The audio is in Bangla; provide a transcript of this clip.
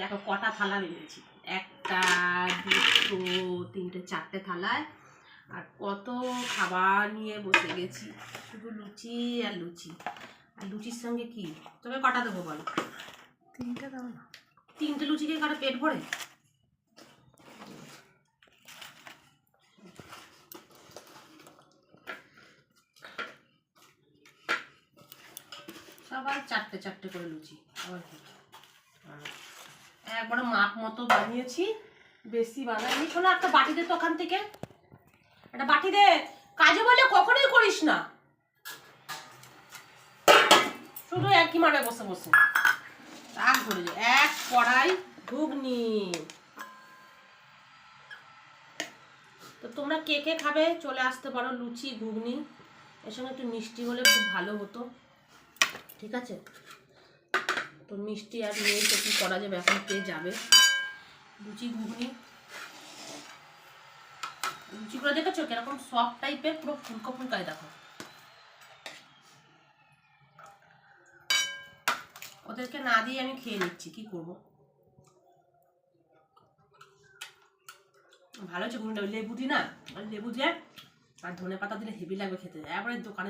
দেখো কটা থালা বেরিয়েছি। একটা দুটো তিনটে চারটে থালায়। আর কত খাবার নিয়ে বসে গেছি। শুধু লুচি আর লুচি। আর লুচির সঙ্গে কি? তবে কটা দেবো বলো? তিনটে দাও না। তিনটে লুচিকে কারও পেট ভরে? সবাই চারটে চারটে করে লুচি। আবার কি? একবারে মাপ মতো বানিয়েছি। বেশি বানাইনি। শোনো, একটা বাটি দে তো ওখান থেকে। একটা বাটি দে। কাজে বলে কখনোই করিস না। শুধু একই মারে বসে বসে। রাগ ধরে এক কড়াই ঘুগনি। তো তোমরা কে কে খাবে? চলে আসতে পারো লুচি, ঘুগনি। এর সঙ্গে একটু মিষ্টি হলে খুব ভালো হতো। ঠিক আছে? তো মিষ্টি আর নেই তো কি করা যাবে? এখন কে যাবে? লুচি, ঘুগনি। লুচিগুলো দেখেছ? কীরকম সফট টাইপের পুরো ফুলকো ফুলকায় দেখো। ওদেরকে না দিয়ে আমি খেয়ে নিচ্ছি, কি করব? ভালো হচ্ছে লেবু দি না? লেবু দিয়ে আর ধনে পাতা দিলে হেভি লাগবে খেতে। একবারে দোকানে